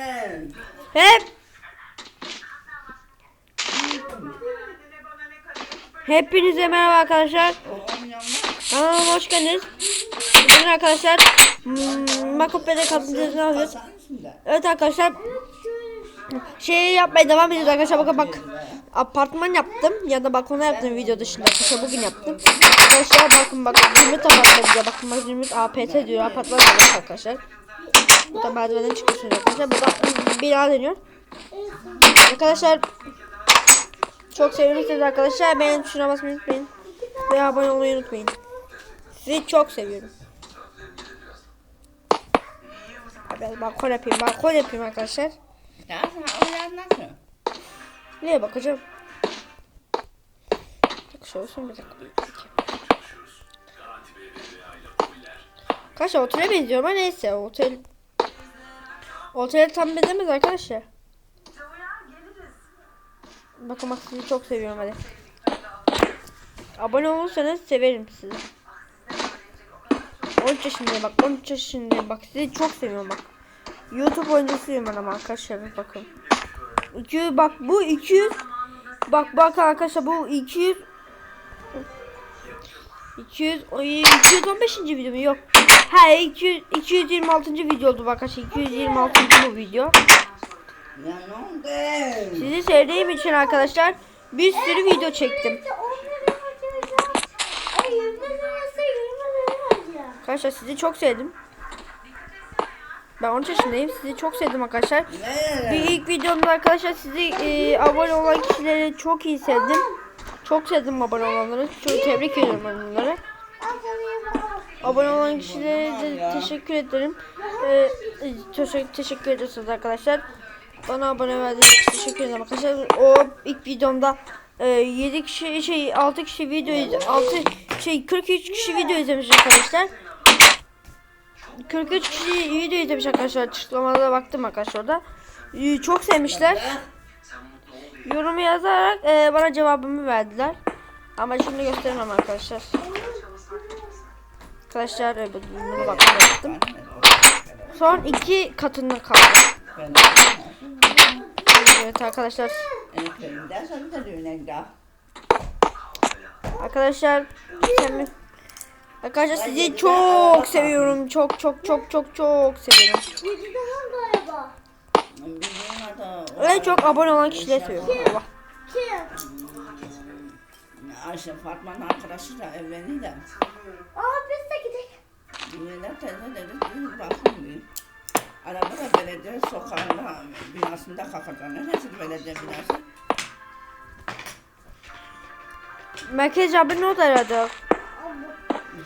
Gelin. Hep Hepinize merhaba arkadaşlar. Kanalıma hoş geldiniz. Bugün arkadaşlar hmm, Makopya'da kapatacağını alıyoruz. Evet arkadaşlar şey yapmaya devam ediyoruz arkadaşlar bakın bak apartman yaptım ya da balkona yaptım video dışında arkadaşlar bugün yaptım arkadaşlar bakın bakın Zümrüt apartmanı bakın bak Zümrüt APT diyor apartman yapıyoruz arkadaşlar bu da merdivenden çıkıyorsunuz arkadaşlar bu da bina deniyor. Arkadaşlar çok seviyorsunuz arkadaşlar. Beğen tuşuna basmayı unutmayın. Ve abone olmayı unutmayın. Sizi çok seviyorum. Abi balkon yapayım balkon yapayım arkadaşlar. Nasıl? Neye bakacağım? Bak şöyle olsun bir dakika. Kaç otele benziyor ama neyse otel Otele tam benzemez arkadaşlar. Bakın bak sizi çok seviyorum hadi. Abone olursanız severim sizi. 13 yaşındayım bak 13 yaşındayım bak sizi çok seviyorum bak. YouTube oyuncusuyum ben ama arkadaşlar bakın. 200 bak bu 200 bak bak arkadaşlar bu 200 200 o 215. video mu yok. Ha 200 226. video oldu bak arkadaşlar 226. bu video. Ya ne oldu? Sizi sevdiğim için arkadaşlar bir sürü video çektim. Arkadaşlar sizi çok sevdim. Ben 13 yaşındayım. Sizi çok sevdim arkadaşlar. Bir ilk videomda arkadaşlar sizi e, abone olan kişileri çok iyi sevdim. Çok sevdim abone olanları. Çok tebrik ediyorum onları. Abone olan kişilere de teşekkür ederim. E, e, teşekkür, teşekkür ediyorsunuz arkadaşlar. Bana abone verdiğiniz için teşekkür ederim arkadaşlar. O ilk videomda e, 7 kişi şey 6 kişi video iz- 6 şey 43 kişi video izlemiş arkadaşlar. 43 kişi video izlemiş arkadaşlar. Açıklamalara baktım arkadaşlar orada. Ee, Çok sevmişler. Yorumu yazarak e, bana cevabımı verdiler. Ama şimdi göstermem arkadaşlar. Arkadaşlar bu- bunu bak yaptım. Son iki katında kaldı. Evet arkadaşlar. Arkadaşlar Arkadaşlar sizi çok seviyorum. Çok çok çok çok çok seviyorum. En çok abone olan kişileri seviyorum. Allah. Ayşe Fatma'nın arkadaşı da evlendi de. Düğüne teyze dedi düğün bakın. Araba da belediye sokağında binasında kalkacak. Neresi belediye binası? Merkez abi ne oldu herhalde?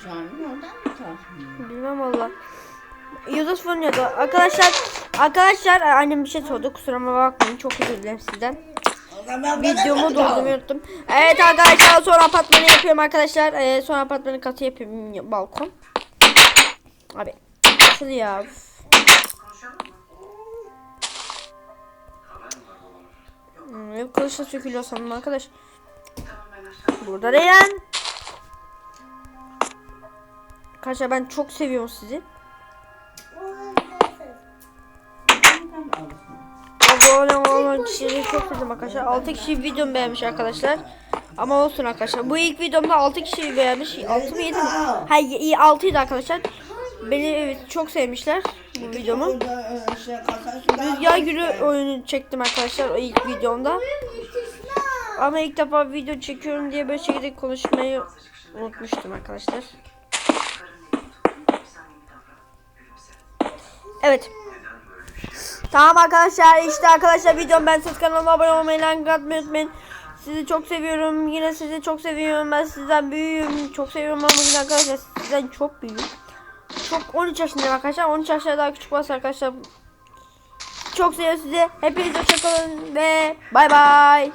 Caminin oradan mı kalkıyor? Bilmem valla. Yıldız fırınıyordu. Arkadaşlar arkadaşlar annem bir şey sordu. Kusuruma bakmayın. Çok özür dilerim sizden. Videomu doldurmayı unuttum. Evet arkadaşlar son apartmanı yapıyorum arkadaşlar. Ee, son apartmanı katı yapıyorum balkon. Abi nasıl ya? Hmm, kılıçla sökülüyor sanırım arkadaş. Burada Reyhan. Arkadaşlar ben çok seviyorum sizi. Abone olan kişileri çok sevdim arkadaşlar. 6 kişi videomu beğenmiş arkadaşlar. Ama olsun arkadaşlar. Bu ilk videomda 6 kişi beğenmiş. 6 mı 7 mi? Hayır 6 idi arkadaşlar. Beni evet, çok sevmişler bu videomu. Rüzgar Gülü oyunu çektim arkadaşlar o ilk videomda. Ama ilk defa video çekiyorum diye böyle şekilde konuşmayı unutmuştum arkadaşlar. Evet. Tamam arkadaşlar işte arkadaşlar videom ben siz kanalıma abone olmayı like atmayı unutmayın. Sizi çok seviyorum. Yine sizi çok seviyorum. Ben sizden büyüğüm. Çok seviyorum ama bugün arkadaşlar sizden çok büyüğüm. Çok 13 yaşındayım arkadaşlar. 13 yaşında daha küçük varsa arkadaşlar. Çok seviyorum sizi. Hepinize hoşçakalın ve bay bay.